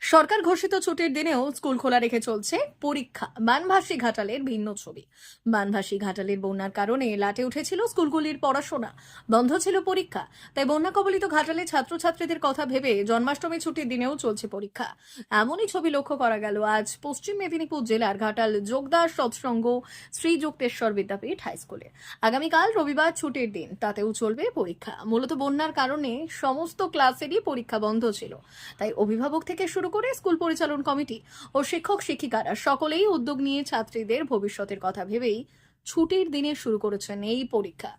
সরকার ঘোষিত ছুটির দিনেও স্কুল খোলা রেখে চলছে পরীক্ষা। বানভাসী ঘাটালের ভিন্ন ছবি। বানভাসী ঘাটালের বন্যার কারণে লাটে উঠেছিল স্কুলগুলির পড়াশোনা। বন্ধ ছিল পরীক্ষা, তাই বন্যা কবলিত ঘাটালে ছাত্রছাত্রীদের কথা ভেবে জন্মাষ্টমী ছুটির দিনেও চলছে পরীক্ষা। এমনই ছবি লক্ষ্য করা গেল আজ পশ্চিম মেদিনীপুর জেলার ঘাটাল যোগদাস সৎসঙ্গ শ্রীযুক্তেশ্বর বিদ্যাপীঠ হাই স্কুলে। আগামীকাল রবিবার ছুটির দিন, তাতেও চলবে পরীক্ষা। মূলত বন্যার কারণে সমস্ত ক্লাসেরই পরীক্ষা বন্ধ ছিল, তাই অভিভাবক থেকে শুরু করে স্কুল পরিচালন কমিটি ও শিক্ষক শিক্ষিকারা সকলেই উদ্যোগ নিয়ে ছাত্রীদের ভবিষ্যতের কথা ভেবেই ছুটির দিনে শুরু করেছেন এই পরীক্ষা।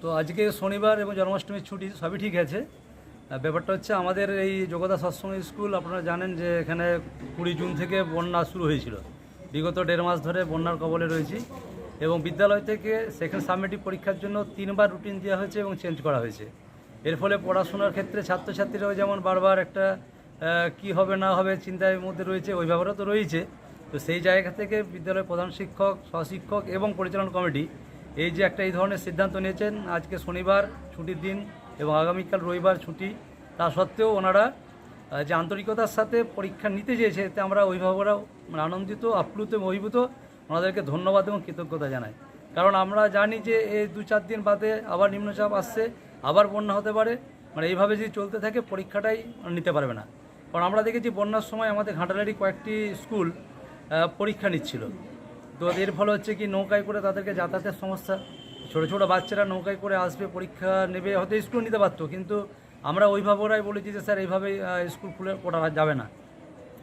তো আজকে শনিবার এবং জন্মাষ্টমীর ছুটি সবই ঠিক আছে। ব্যাপারটা হচ্ছে আমাদের এই যোগদা সৎসঙ্গ স্কুল, আপনারা জানেন যে এখানে কুড়ি জুন থেকে বন্যা শুরু হয়েছিল। বিগত দেড় মাস ধরে বন্যার কবলে রয়েছি এবং বিদ্যালয় থেকে সেকেন্ড সাবমেটিভ পরীক্ষার জন্য তিনবার রুটিন দেওয়া হয়েছে এবং চেঞ্জ করা হয়েছে। এর ফলে পড়াশোনার ক্ষেত্রে ছাত্রছাত্রীরাও যেমন বারবার একটা কি হবে না হবে চিন্তার মধ্যে রয়েছে অভিভাবকরা তো রয়েছে। তো সেই জায়গা থেকে বিদ্যালয়ের প্রধান শিক্ষক, সহশিক্ষক এবং পরিচালন কমিটি এই যে একটা এই ধরনের সিদ্ধান্ত নিয়েছেন, আজকে শনিবার ছুটির দিন এবং আগামীকাল রবিবার ছুটি, তা সত্ত্বেও ওনারা যে আন্তরিকতার সাথে পরীক্ষা নিতে চেয়েছে, এতে আমরা অভিভাবকরাও মানে আনন্দিত, আপ্লুত এবং অভিভূত। ওনাদেরকে ধন্যবাদ এবং কৃতজ্ঞতা জানাই। কারণ আমরা জানি যে এই দু চার দিন বাদে আবার নিম্নচাপ আসছে আবার বন্যা হতে পারে মানে এইভাবে যদি চলতে থাকে পরীক্ষাটাই নিতে পারবে না। কারণ আমরা দেখেছি বন্যার সময় আমাদের ঘাটালেরই কয়েকটি স্কুল পরীক্ষা নিচ্ছিল। তো এর ফলে হচ্ছে কি নৌকায় করে তাদেরকে যাতায়াতের সমস্যা। ছোটো ছোটো বাচ্চারা নৌকায় করে আসবে পরীক্ষা নেবে হয়তো স্কুল নিতে পারতো। কিন্তু আমরা অভিভাবকরাই বলেছি যে স্যার এইভাবে স্কুল খুলে পড়া যাবে না।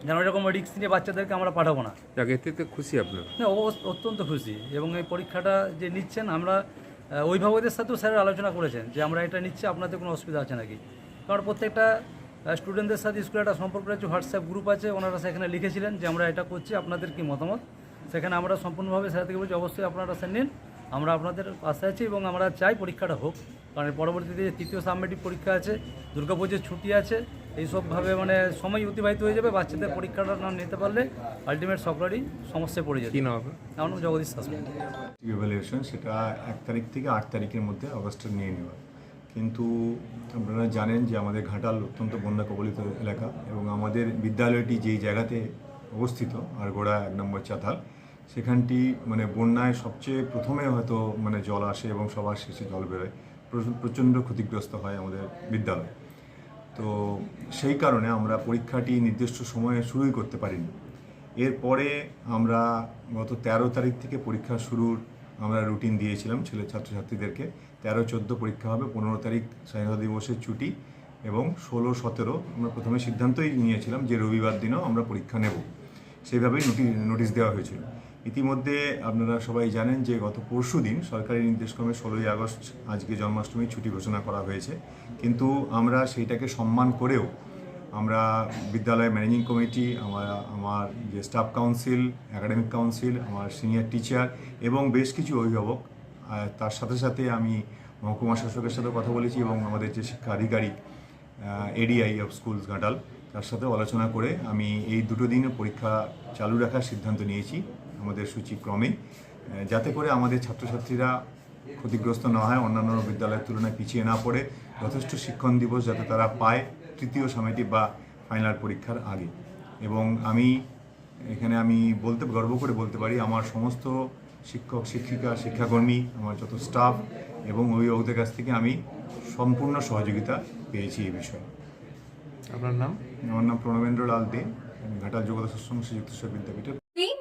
যেন এরকম রিস্ক নিয়ে বাচ্চাদেরকে আমরা পাঠাবো না। এতে খুশি আপনারা। না অবশ্য- অত্যন্ত খুশি। এবং এই পরীক্ষাটা যে নিচ্ছেন আমরা অভিভাবকদের সাথেও স্যারের আলোচনা করেছেন যে আমরা এটা নিচ্ছি, আপনাদের কোনো অসুবিধা আছে নাকি? কারণ প্রত্যেকটা স্টুডেন্টদের সাথে স্কুলে একটা সম্পর্ক রয়েছে হোয়াটসঅ্যাপ গ্রুপ আছে, ওনারা সেখানে লিখেছিলেন যে আমরা এটা করছি, আপনাদের কি মতামত? সেখানে আমরা সম্পূর্ণভাবে স্যার থেকে বলছি, অবশ্যই আপনারা স্যার নিন। আমরা আপনাদের পাশে আছি এবং আমরা চাই পরীক্ষাটা হোক। কারণ পরবর্তীতে যে তৃতীয় সাবমেটিভ পরীক্ষা আছে দুর্গাপুজোর ছুটি আছে এইসবভাবে মানে সময় অতিবাহিত হয়ে যাবে বাচ্চাদের পরীক্ষাটা না নিতে পারলে আলটিমেট সকলেরই সমস্যায় পড়ে যাবে। আমার নাম জগদীশ শাসন সেটা এক তারিখ থেকে আট তারিখের মধ্যে অগস্টে নিয়ে নেওয়া। কিন্তু আপনারা জানেন যে আমাদের ঘাটাল অত্যন্ত বন্যা কবলিত এলাকা এবং আমাদের বিদ্যালয়টি যেই জায়গাতে অবস্থিত আর আরগোড়া এক নম্বর চাতাল সেখানটি মানে বন্যায় সবচেয়ে প্রথমে হয়তো মানে জল আসে এবং সবার শেষে জল বেরোয়। প্রচণ্ড ক্ষতিগ্রস্ত হয় আমাদের বিদ্যালয়। তো সেই কারণে আমরা পরীক্ষাটি নির্দিষ্ট সময়ে শুরুই করতে পারিনি। এরপরে আমরা গত তেরো তারিখ থেকে পরীক্ষা শুরুর আমরা রুটিন দিয়েছিলাম ছেলে ছাত্রছাত্রীদেরকে। তেরো, চোদ্দ পরীক্ষা হবে, পনেরো তারিখ স্বাধীনতা দিবসের ছুটি এবং ষোলো, সতেরো আমরা প্রথমে সিদ্ধান্তই নিয়েছিলাম যে রবিবার দিনও আমরা পরীক্ষা নেব। সেইভাবেই নোটিশ দেওয়া হয়েছিল। ইতিমধ্যে আপনারা সবাই জানেন যে গত পরশু দিন সরকারি নির্দেশক্রমে ষোলোই আগস্ট আজকে জন্মাষ্টমী ছুটি ঘোষণা করা হয়েছে। কিন্তু আমরা সেইটাকে সম্মান করেও আমরা বিদ্যালয় ম্যানেজিং কমিটি, আমার আমার যে স্টাফ কাউন্সিল, একাডেমিক কাউন্সিল, আমার সিনিয়র টিচার এবং বেশ কিছু অভিভাবক তার সাথে সাথে আমি মহকুমা শাসকের সাথে কথা বলেছি এবং আমাদের যে শিক্ষা আধিকারিক এডিআই অফ স্কুলস ঘাটাল, তার সাথে আলোচনা করে আমি এই দুটো দিনে পরীক্ষা চালু রাখার সিদ্ধান্ত নিয়েছি। আমাদের সূচিক্রমে যাতে করে আমাদের ছাত্রছাত্রীরা ক্ষতিগ্রস্ত না হয় অন্যান্য বিদ্যালয়ের তুলনায় পিছিয়ে না পড়ে যথেষ্ট শিক্ষণ দিবস যাতে তারা পায় তৃতীয় সমিতি বা ফাইনাল পরীক্ষার আগে। এবং আমি এখানে আমি বলতে গর্ব করে বলতে পারি আমার সমস্ত শিক্ষক শিক্ষিকা শিক্ষাকর্মী আমার যত স্টাফ এবং অভিভাবকদের কাছ থেকে আমি সম্পূর্ণ সহযোগিতা পেয়েছি এই বিষয়ে। আপনার নাম? আমার নাম প্রণবেন্দ্র লাল দে ঘাটাল যোগদা শ্রীযুক্ত বিদ্যাপীঠের